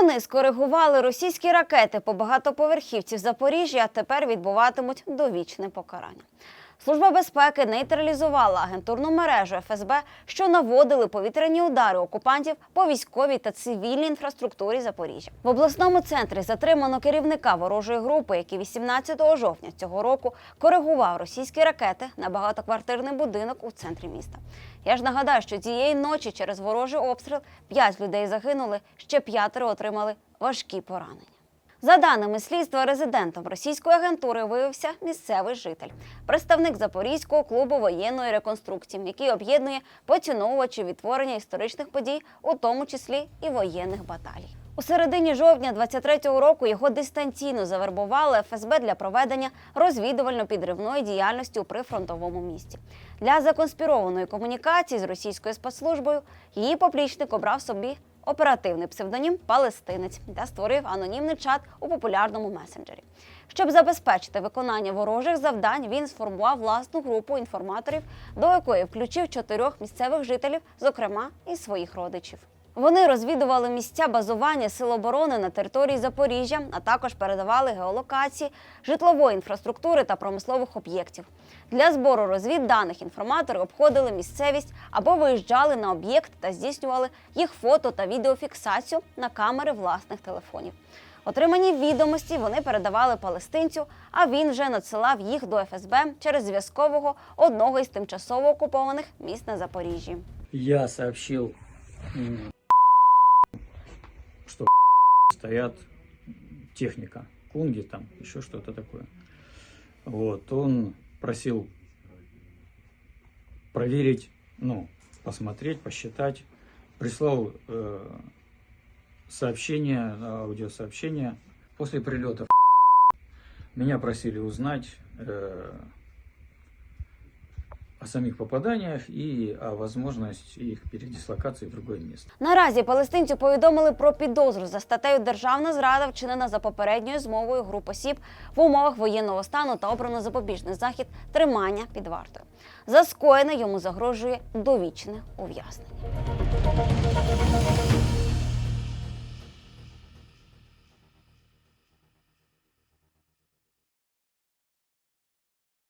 Вони скоригували російські ракети по багатоповерхівці в Запоріжжі, а тепер відбуватимуть довічне покарання. Служба безпеки нейтралізувала агентурну мережу ФСБ, що наводили повітряні удари окупантів по військовій та цивільній інфраструктурі Запоріжжя. В обласному центрі затримано керівника ворожої групи, який 18 жовтня цього року коригував російські ракети на багатоквартирний будинок у центрі міста. Я ж нагадаю, що цієї ночі через ворожий обстріл 5 людей загинули, ще п'ятеро отримали важкі поранення. За даними слідства, резидентом російської агентури виявився місцевий житель, представник Запорізького клубу воєнної реконструкції, який об'єднує поціновувачів відтворення історичних подій, у тому числі і воєнних баталій. У середині жовтня 23-го року його дистанційно завербували ФСБ для проведення розвідувально-підривної діяльності у прифронтовому місті. Для законспірованої комунікації з російською спецслужбою її поплічник обрав собі оперативний псевдонім Палестинець та створив анонімний чат у популярному месенджері. Щоб забезпечити виконання ворожих завдань, він сформував власну групу інформаторів, до якої включив чотирьох місцевих жителів, зокрема і своїх родичів. Вони розвідували місця базування сил оборони на території Запоріжжя, а також передавали геолокації житлової інфраструктури та промислових об'єктів. Для збору розвідданих інформатори обходили місцевість або виїжджали на об'єкт та здійснювали їх фото та відеофіксацію на камери власних телефонів. Отримані відомості вони передавали палестинцю, а він вже надсилав їх до ФСБ через зв'язкового одного із тимчасово окупованих міст на Запоріжжі. Я сообщил, м, что стоят техника, кунги там, еще что-то такое. Вот, он просил проверить, ну, посмотреть, посчитать. Прислал э, сообщение, аудиосообщение. После прилета меня просили узнать э, о самих попаданнях і о возможності їх передислокації в другое місце. Наразі палестинці повідомили про підозру за статтею Державна зрада вчинена за попередньою змовою груп осіб в умовах воєнного стану та обрано запобіжний захід тримання під вартою. За скоєне йому загрожує довічне ув'язнення.